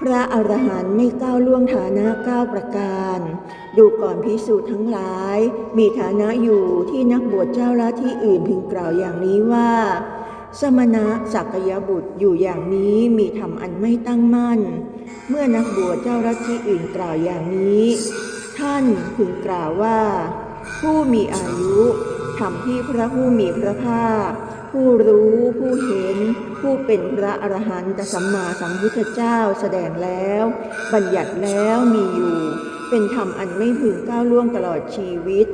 พระอรหันต์ไม่ก้าวล่วงฐานะก้าประการ ดูก่อนพิสูจน์ทั้งหลาย มีฐานะอยู่ที่นักบวชเจ้าละที่อื่นพึงกล่าวอย่างนี้ว่า สมณะสักยบุตรอยู่อย่างนี้มีธรรมอันไม่ตั้งมั่น เมื่อนักบวชเจ้าละที่อื่นกล่าวอย่างนี้ ท่านพึงกล่าวว่า ผู้มีอายุทำที่พระผู้มีพระภาค ผู้รู้ผู้เห็น ผู้เป็นพระอรหันตสัมมาสัมพุทธเจ้าแสดงแล้ว บัญญัติแล้วมีอยู่ เป็นธรรมอันไม่พึงก้าวล่วงตลอดชีวิต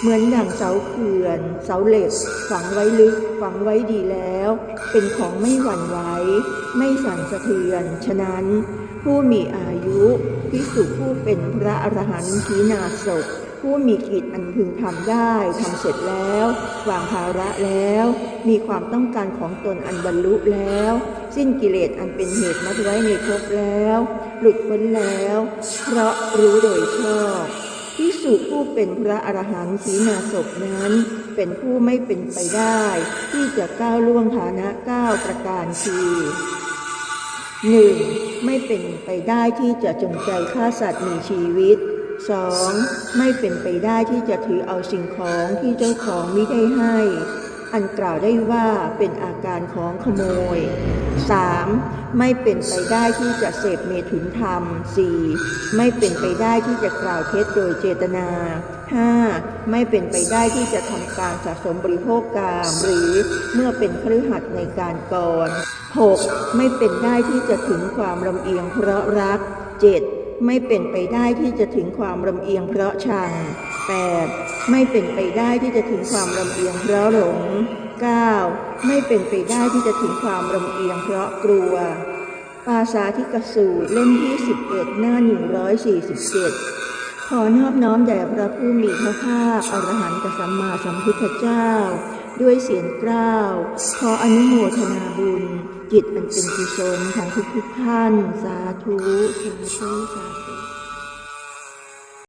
เหมือนดั่งเสาเขื่อน เสาเหล็ก ฝังไว้ลึกฝังไว้ดีแล้ว เป็นของไม่หวั่นไหวไม่สั่นสะเทือน ฉะนั้น ผู้มีอายุพิสุผู้เป็นพระอรหันต์ขีณาศพ ผู้มีกิจอันพึงทำได้ทำเสร็จแล้ว วางภาระแล้ว มีความต้องการของตนอันบรรลุแล้ว สิ้นกิเลสอันเป็นเหตุมัดไว้ในภพแล้ว หลุดพ้นแล้ว เพราะรู้โดยชอบพิสุผู้เป็นพระอรหันต์ขีณาศพนั้น เป็นผู้ไม่เป็นไปได้ ที่จะก้าวล่วงฐานะก้าประการคือหนึ่งไม่เป็นไปได้ที่จะจงใจฆ่าสัตว์มีชีวิต 2. ไม่เป็นไปได้ที่จะถือเอาสิ่งของที่เจ้าของมิได้ให้ อันกล่าวได้ว่าเป็นอาการของขโมย 3. ไม่เป็นไปได้ที่จะเสพเมถุนธรรม 4. ไม่เป็นไปได้ที่จะกล่าวเท็จโดยเจตนา 5. ไม่เป็นไปได้ที่จะทำการสะสมบริโภคกาม หรือเมื่อเป็นครือขัดในการก่อน 6. ไม่เป็นได้ที่จะถึงความลำเอียงเพราะรัก 7. ไม่เป็นไปได้ที่จะถึงความลำเอียงเพราะชัง 8. ไม่เป็นไปได้ที่จะถึงความลำเอียงเพราะหลง 9. ไม่เป็นไปได้ที่จะถึงความลำเอียงเพราะกลัว ปาสาธิกสูตรเล่มที่11หน้า 147 ขอนอบน้อมแด่พระผู้มีพระภาคอรหันตสัมมาสัมพุทธเจ้า ด้วยเสียงกล้าว ขออนุโมทนาบุญ จิตอันเป็นกุศลของทุกทุกท่าน สาธุสาธุสาธุ